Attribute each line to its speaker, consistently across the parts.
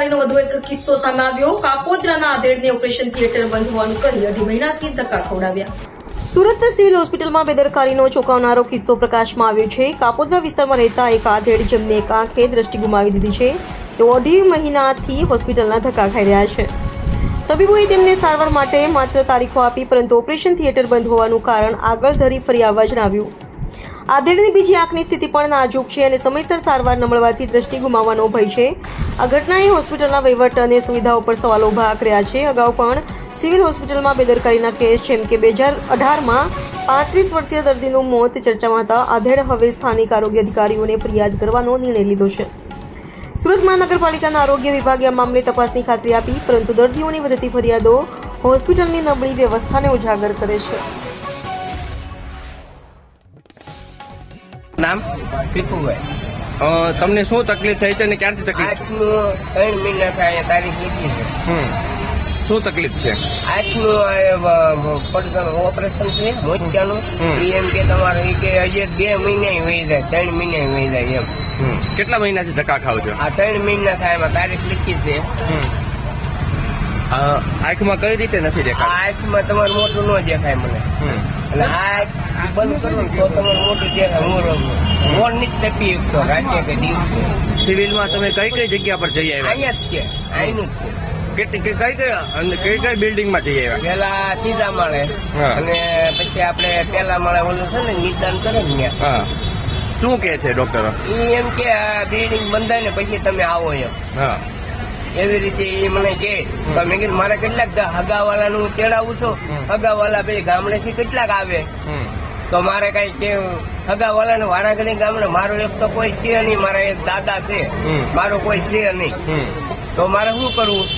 Speaker 1: બેદરકારીનો વધુ એક કિસ્સો સામે આવ્યો. કાપોદ્રાના આધેડને ઓપરેશન થિયેટર બંધ હોવાનું કરી અઢી મહિનાથી ધક્કા ખવડાવ્યા. સુરત સિવિલ હોસ્પિટલમાં બેદરકારીનો ચોંકાવનારો કિસ્સો પ્રકાશમાં આવ્યો છે. કાપોદ્રા વિસ્તારમાં રહેતા એક આધેડ જેમને એક આંખે દ્રષ્ટિ ગુમાવી દીધી છે. તેઓ અઢી મહિનાથી હોસ્પિટલના ધક્કા ખાઈ રહ્યા છે. તબીબોએ તેમને સારવાર માટે માત્ર તારીખો આપી, પરંતુ ઓપરેશન થિયેટર બંધ હોવાનું કારણ આગળ ધરી ફરી આવવા જણાવ્યું. આધેડની બીજી આંખની સ્થિતિ પણ નાજુક છે અને સમયસર સારવાર ન મળવાથી દ્રષ્ટિ ગુમાવવાનો ભય છે. આ ઘટનાએ હોસ્પિટલના વહીવટ અને સુવિધાઓ પર સવાલો ઊભા કર્યા છે. અગાઉ પણ સિવિલ હોસ્પિટલમાં બેદરકારીના કેસ, જેમ કે બે હજાર અઢારમાં પાંત્રીસ વર્ષીય દર્દીનું મોત ચર્ચામાં હતા. આધેડ હવે સ્થાનિક આરોગ્ય અધિકારીઓને ફરિયાદ કરવાનો નિર્ણય લીધો છે. સુરત મહાનગરપાલિકાના આરોગ્ય વિભાગે આ મામલે તપાસની ખાતરી આપી, પરંતુ દર્દીઓની વધતી ફરિયાદો હોસ્પિટલની નબળી વ્યવસ્થાને ઉજાગર કરે છે.
Speaker 2: નામ?
Speaker 3: ભીખુભાઈ.
Speaker 2: તમને શું તકલીફ થઈ છે અને ક્યારથી તકલીફ?
Speaker 3: ત્રણ મહિના થાય તારીખ લીધી છે.
Speaker 2: શું તકલીફ છે?
Speaker 3: આજનું ઓપરેશન છે મોતિયાનું. એમ કે તમારે કે હજી બે મહિના વહી જાય ત્રણ મહિના વહી જાય એમ.
Speaker 2: કેટલા મહિનાથી ધક્કા ખાવ છો?
Speaker 3: આ ત્રણ મહિના થાય એમાં તારીખ લીધી છે.
Speaker 2: આંખમાં કઈ રીતે નથી દેખાતું?
Speaker 3: આંખમાં તમારું મોટું ન દેખાય મને. અને આંખ બંધ કરું ને તો તમારું મોટું દેખાય. હું રહું. મોરની જ તપી તો રાતે કે દિવસે.
Speaker 2: સિવિલમાં તમે કઈ કઈ જગ્યા પર જઈ આવ્યા?
Speaker 3: અહીંયા જ છે. અહીંનું જ છે.
Speaker 2: કેટલી કઈ કઈ કઈ અને કઈ કઈ બિલ્ડિંગમાં જઈ આવ્યા?
Speaker 3: પેલા ત્રીજા માળે. અને પછી આપણે પેલા માળે ઓલું છે ને નિદાન કરે ને
Speaker 2: શું કે છે ડોક્ટરો?
Speaker 3: એમ કે આ બિલ્ડિંગ બંધાય ને પછી તમે આવો એમ.
Speaker 2: હા.
Speaker 3: એવી રીતે એ મને કે મેં કીધું મારે કેટલાક હગાવાલા નું તેડાવું છું. હગાવાલા ભાઈ ગામડેથી કેટલાક આવે. તો મારે કઈ કે હગાવાલા ને વારાઘડી ગામડે મારો એક તો કોઈ છે નહીં મારા એક દાદા છે. મારો કોઈ છે નહીં. તો મારે શું કરવું?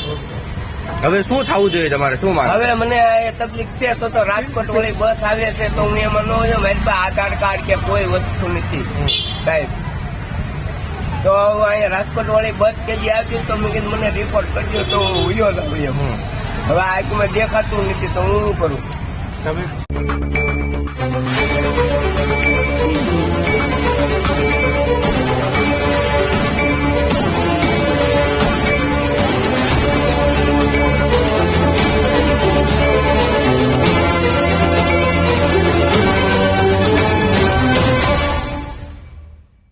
Speaker 2: હવે શું થવું જોઈએ તમારે? શું
Speaker 3: હવે મને તકલીફ છે તો તો રાજકોટ વાળી બસ આવે છે તો હું એમાં ન મારી પાસે આધાર કાર્ડ કે કોઈ વસ્તુ નથી. સાહેબ તો અહીંયા રાજકોટ વાળી બસ કે જે આવતી તો મેં મને રિપોર્ટ કરજો તો હું ઉયો
Speaker 2: હમ.
Speaker 3: હવે આંખમાં દેખાતું નથી તો હું શું કરું